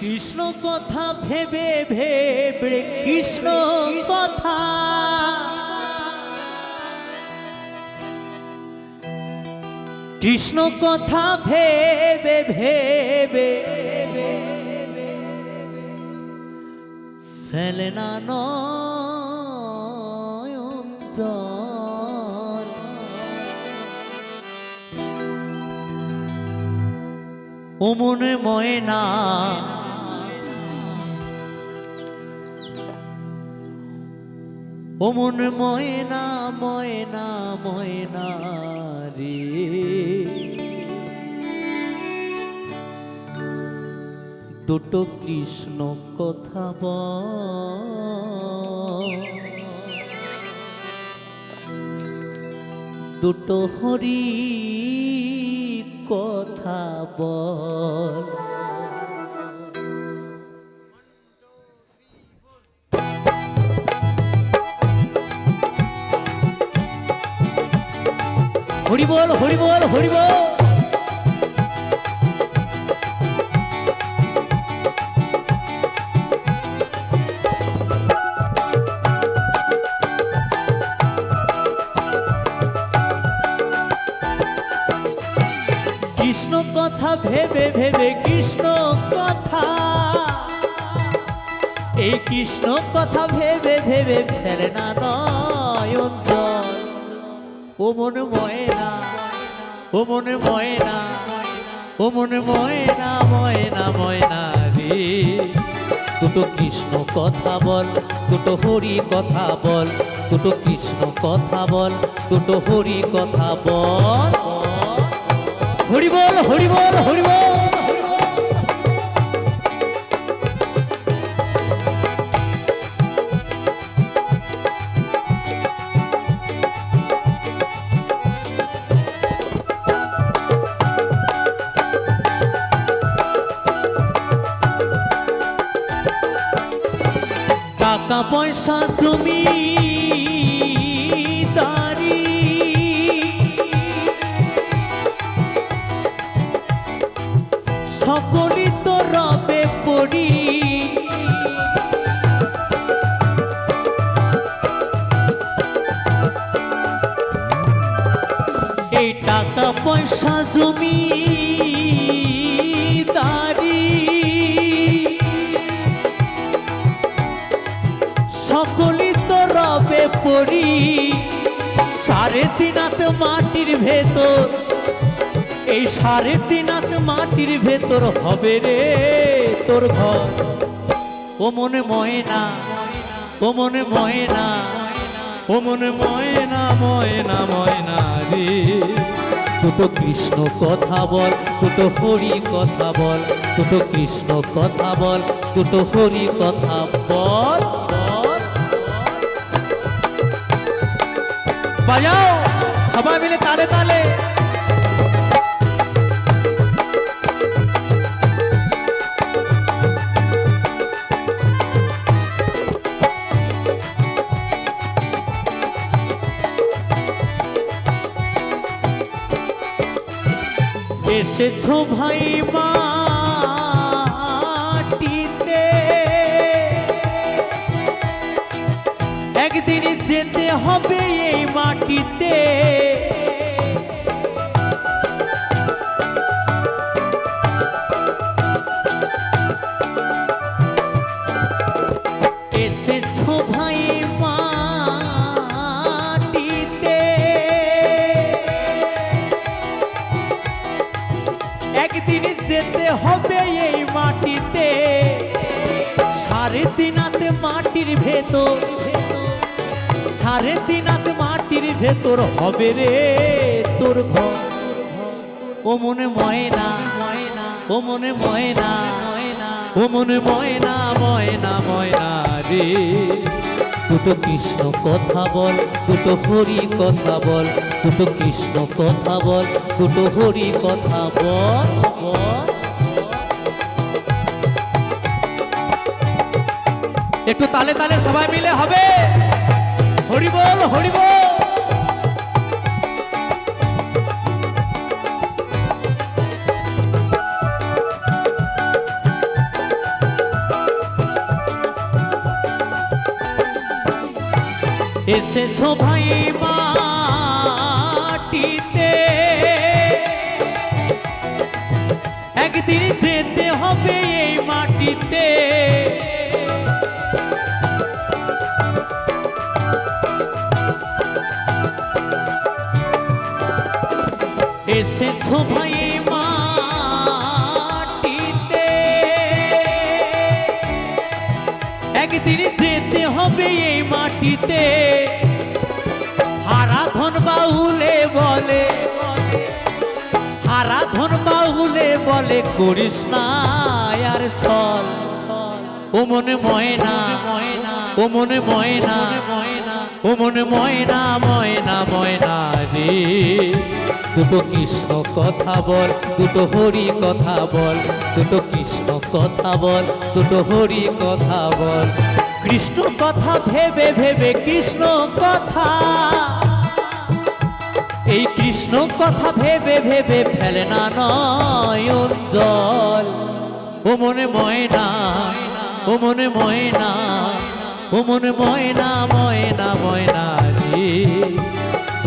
কৃষ্ণ কথা ভেবে ভেবে কৃষ্ণ কথা। কৃষ্ণ কথা ভেবে ভেবে ফেলে না নয়ন ও ময়না। ও ময়না ময়না ময়না রে। দুটো কৃষ্ণ কথা বল। দুটো হরি কথা বল। হরি বল হরি ভেবে ভেবে কৃষ্ণ কথা। এই কৃষ্ণ কথা ভেবে ভেবে ফেরে না ও মন ময়না, ও মন ময়না, ও মন ময়না ময়না ময়না রে। দুটো কৃষ্ণ কথা বল, দুটো হরি কথা বল, দুটো কৃষ্ণ কথা বল, দুটো হরি কথা বল। হরি বল হরি বল পয়সা জমি দারি। সকলই তো রবে পড়ি। এই টাকা পয়সা জমি মাটির ভেতর, এই মাটির ভেতর হবে রে তোর ঘর। ও মনে ময়না, ও মনে ময়না, ও মনে ময়না ময়না ময়না রে। দুটো কৃষ্ণ কথা বল, দুটো হরি কথা বল, দুটো কৃষ্ণ কথা বল, দুটো হরি কথা বল। বাজাও সবাই মিলে তালে তালে। এসেছ ভাই মাটিতে। একদিন যেতে হবে এই মাটিতে। একদিন যেতে হবে এই মাটিতে। সাড়ে তিনাতে মাটির ভেতর। সাড়ে তিনাত মাটির ভেতর হবে রে তোর ঘর। ও মনে ময়না ময়না ও মনে ময়না ময়না ও মনে ময়না ময়না ময়না রে। দুটো কৃষ্ণ কথা বল, দুটো হরি কথা বল, দুটো কৃষ্ণ কথা বল, দুটো হরি কথা বল একটু তালে তালে সবাই মিলে হবে। হরি বল। এসেছ ভাই মাটিতে। একদিন যেতে হবে এই মাটিতে। এসেছ ভাই এই মাটিতে। হারা ধন বাহুলে বলে হারা ধন বাহুলে বলে, করিস না আর ছল। ও মনে ময়না ময়না ও মনে ময়না ময়না, ও মনে ময়না ময়না ময়না রে। দুটো কৃষ্ণ কথা বল, দুটো হরি কথা বল, দুটো কৃষ্ণ কথা বল, দুটো হরি কথা বল। কৃষ্ণ কথা ভেবে ভেবে কৃষ্ণ কথা। এই কৃষ্ণ কথা ভেবে ভেবে ফেলে না নয়ন জল ও মনে ময়না, ও মনে ময়না, ও মনে ময়না ময়না ময়না রে।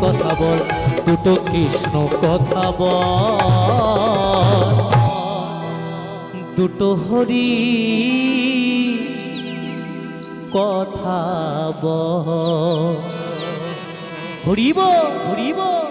কথা বল দুটো কৃষ্ণ কথা বল। দুটো হরি কথা বল। হরিব হরিব।